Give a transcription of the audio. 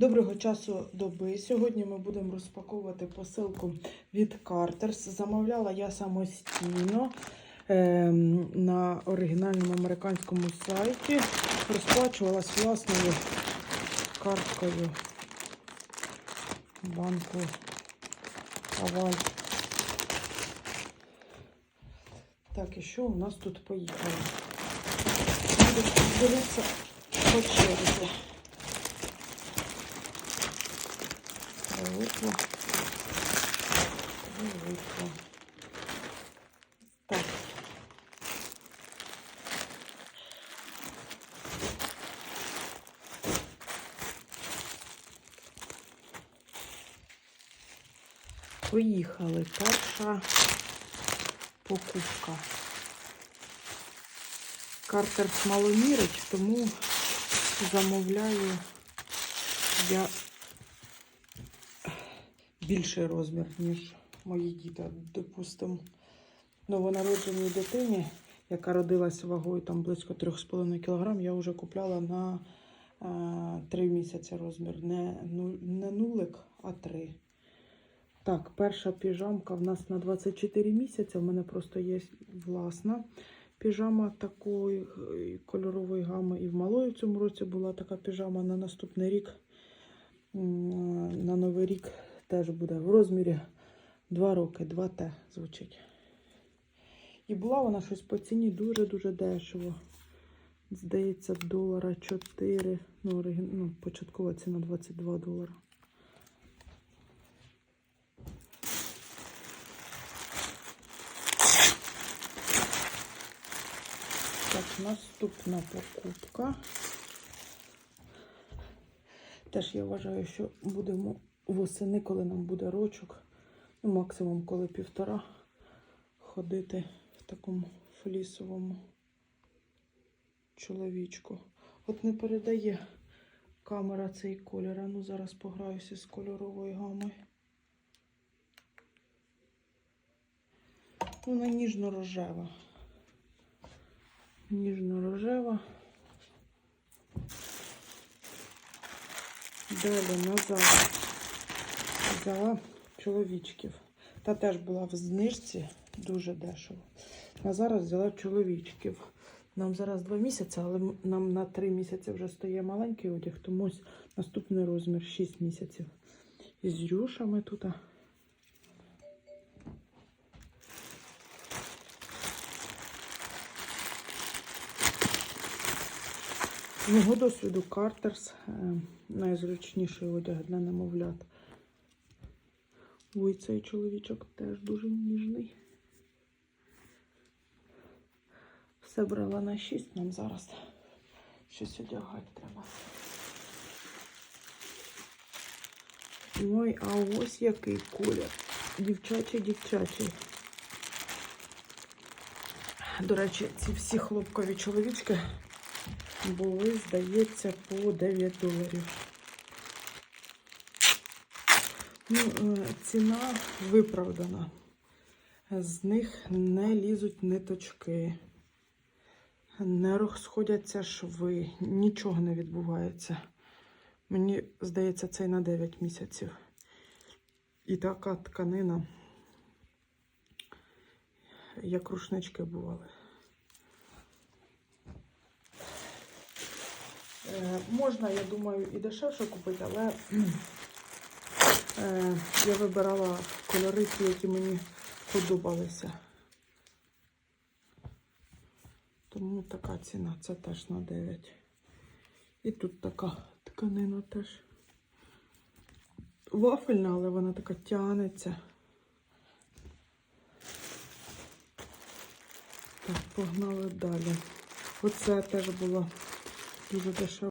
Доброго часу доби. Сьогодні ми будемо розпаковувати посилку від Carters. Замовляла я самостійно ем, на оригінальному американському сайті. Розплачувалась власною карткою банку Аваль. Так, і що у нас тут поїхало? Буду дивитися по черзі. Вийшло. Вийшло. Так. Поїхали. Перша покупка. Картер маломірить, тому замовляю я більший розмір, ніж мої діти. Допустимо, новонародженій дитині, яка родилась вагою там близько 3,5 кг, я вже купляла на а, 3 місяці розмір. Не, не нулик, а 3. Так, перша піжамка в нас на 24 місяці. У мене просто є власна піжама такої е, кольорової гами. І в малої в цьому році була така піжама на наступний рік. На новий рік теж буде в розмірі 2 роки, 2Т звучить. І була вона щось по ціні дуже-дуже дешево. Здається, долара 4. Ну, оригін... ну, початкова ціна 22 долара. Так, наступна покупка. Теж я вважаю, що будемо восени, коли нам буде рочок, ну, максимум коли півтора, ходити в такому флісовому чоловічку. От не передає камера цей колір. А Ну, зараз пограюся з кольоровою гамою. Вона ніжно-рожева. Ніжно-рожева. Далі назад взяла чоловічків. Та теж була в знижці дуже дешево. А зараз взяла чоловічків. Нам зараз два місяці, але нам на три місяці вже стає маленький одяг, тому наступний розмір 6 місяців. З рюшами тут. Мого досвіду Картерс найзручніший одяг для немовлят. Ой, цей чоловічок теж дуже ніжний. Все брала на 6, нам зараз щось одягати треба. Ой, а ось який колір. Дівчачий, дівчачий. До речі, ці всі хлопкові чоловічки були, здається, по 9 доларів. Ну, е, ціна виправдана. З них не лізуть ниточки, не розходяться шви, нічого не відбувається. Мені здається, цей на 9 місяців. І така тканина, як рушнички бували. Е, Можна, я думаю, і дешевше купити, але я вибирала кольори, ті, які мені подобалися. Тому така ціна, це теж на 9. І тут така тканина теж вафельна, але вона така тянеться. Так, погнали далі. Оце теж було дуже дешево.